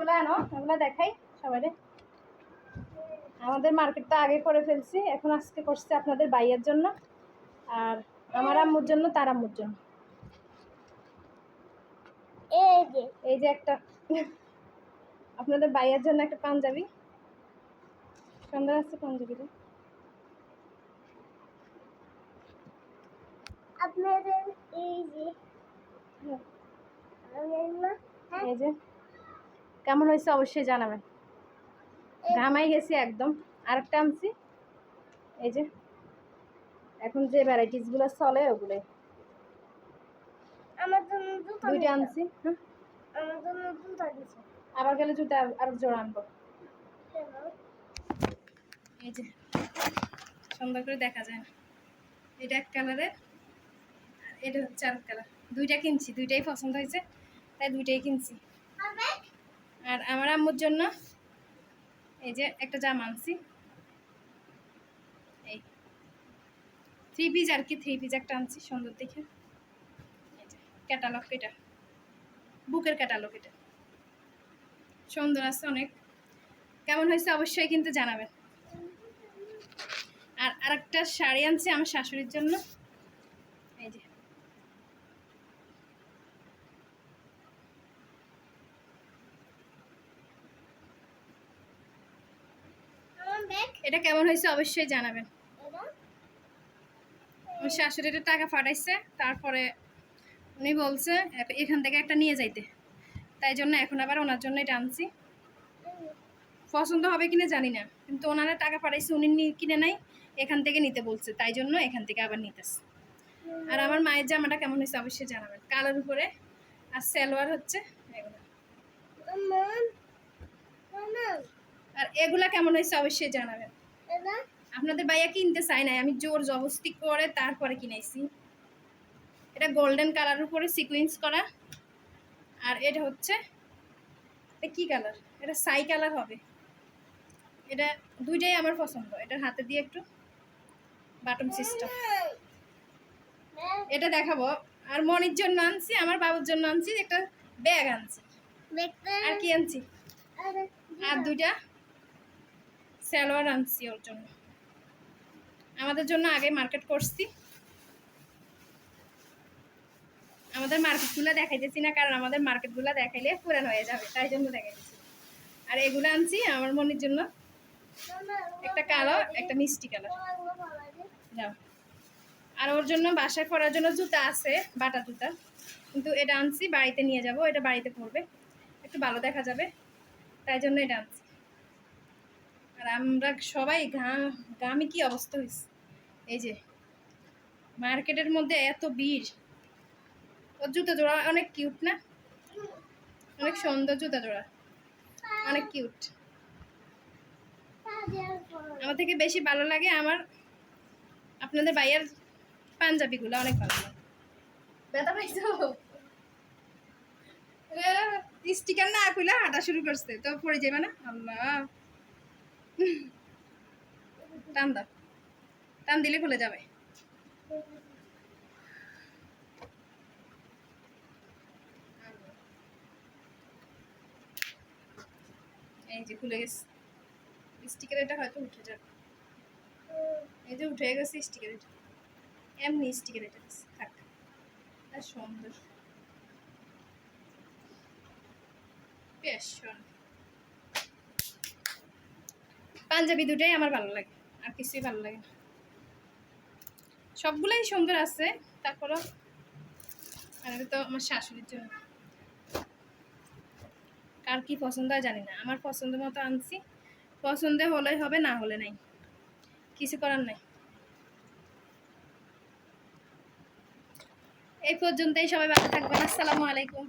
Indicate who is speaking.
Speaker 1: ওগুলো আনো ওগুলো দেখাই সবাই আমাদের মার্কেটটা আগে করে ফেলছি এখন আজকে করছে আপনাদের বাইয়ের জন্য আর আমার আম্মুর জন্য তার আম্মুর জন্য।
Speaker 2: এই যে।
Speaker 1: এই যে একটা আপনাদের বাইয়ের জন্য একটা পাঞ্জাবি। সুন্দর আছে পাঞ্জাবিটা।
Speaker 2: আপনাদের এই যে
Speaker 1: এই যে। কেমন হয়েছে অবশ্যই জানাবেন। ঘামাই গেছি একদম। আরেকটা আনছি। এই যে এখন যে ভ্যারাইটিসগুলো চলে ওগুলো।
Speaker 2: আমার জন্য
Speaker 1: দুইটা আনছি হ্যাঁ।
Speaker 2: আমার জন্য
Speaker 1: আবার গেলে জুতা আর জোড়া আনব। এই যে সুন্দর করে দেখা যায় না। এটা এক কালারের আর এটা হচ্ছে আর কালার দুইটা কিনছি দুইটাই পছন্দ হয়েছে তাই দুইটাই কিনছি? আর আমার আম্মুর জন্য এই যে একটা জামা আনছি। এই থ্রি পিস আর কি থ্রি পিস একটা আনছি সুন্দর দেখে। ক্যাটালগ এটা বুকের ক্যাটালগ এটা। সুন্দর আছে অনেক। কেমন হয়েছে অবশ্যই কিন্তু জানাবেন। আর আরেকটা শাড়ি আনছি আমার শাশুড়ির জন্য এই যে
Speaker 2: আমার ব্যাগ
Speaker 1: এটা কেমন হয়েছে অবশ্যই জানাবেন। আমার টাকা পাঠাইছে তারপরে উনি বলছে এখান থেকে একটা নিয়ে যাইতে। তাই জন্য এখন আবার ওনার জন্যই টানছি পছন্দ হবে কিনা জানি না কিন্তু ওনারা টাকা পাঠাইছে উনি কিনে নাই এখান থেকে নিতে বলছে তাই জন্য এখান থেকে আবার নিতেছে। আর আমার মায়ের জামাটা কেমন হয়েছে অবশ্যই জানাবেন। কালোর উপরে আর সালোয়ার হচ্ছে এগুলো। আর এগুলা কেমন হয়েছে অবশ্যই জানাবেন। আপনাদের ভাইয়া কিনতে চাই নাই আমি জোর জবস্তি করে তারপরে কিনেছি। এটা গোল্ডেন কালারের উপরে সিকুয়েন্স করা। আর এটা হচ্ছে এটা কি কালার এটা সাই কালার হবে। এটা দুইটাই আমার পছন্দ। এটার হাতে দিয়ে একটু বাটন সিস্টেম এটা দেখাবো। আর মনির জন্য আনছি আমার বাবুর জন্য আনছি একটা ব্যাগ আনছি। আর কি আনছি?
Speaker 2: আর
Speaker 1: দুইটা সালোয়ার আনছি ওর জন্য। আমাদের জন্য আগে মার্কেট করছি। আমাদের মার্কেটগুলো দেখাইতেছি না, কারণ আমাদের মার্কেটগুলো দেখাইলে পুরান হয়ে যাবে, তাই জন্য দেখাইতেছি। আর এগুলো আনছি আমার মনির জন্য। একটা কালো, একটা মিষ্টি কালার। যাও। আর ওর জন্য বাসায় পরার জন্য জুতা আছে, বাটা জুতা। কিন্তু এটা আনছি, বাড়িতে নিয়ে যাব, এটা বাড়িতে পরবে। একটু ভালো দেখা যাবে, তাই জন্য এটা আনছি। আর আমরা সবাই ঘা কি অবস্থা হয়েছে এই যে, মার্কেটের মধ্যে এত ভিড়। ওর জুতো জোড়া অনেক কিউট না? অনেক সুন্দর জুতা জোড়া। অনেক কিউট আমার থেকে বেশি ভালো লাগে আমার আপনাদের ভাইয়ের পাঞ্জাবিগুলো, অনেক ভালো লাগে। ব্যথা পাইছো? স্টিকার না খুলে হাঁটা শুরু করছে, তো পড়ে যাবে না? আল্লাহ। টান দাও। টান দিলে খুলে যাবে। এই যে খুলে গেছে। স্টিকার এটা হয়তো উঠে যাবে। এই যে উঠে গেছে স্টিকার এমনি স্টিকার এটা। থাক। আর সুন্দর। সুন্দর। পাঞ্জাবি দুটাই আমার ভালো লাগে, আর কিছুই ভালো লাগে সবগুলাই সুন্দর আছে, তারপরও আর তো আমার শাশুড়ির জন্য। কার কি পছন্দ হয় জানি না, আমার পছন্দ মতো আনছি, পছন্দ হলেই হবে, না হলে নাই। কিছু করার নাই। এই পর্যন্তই, সবাই ভালো থাকবেন, আসসালামু আলাইকুম।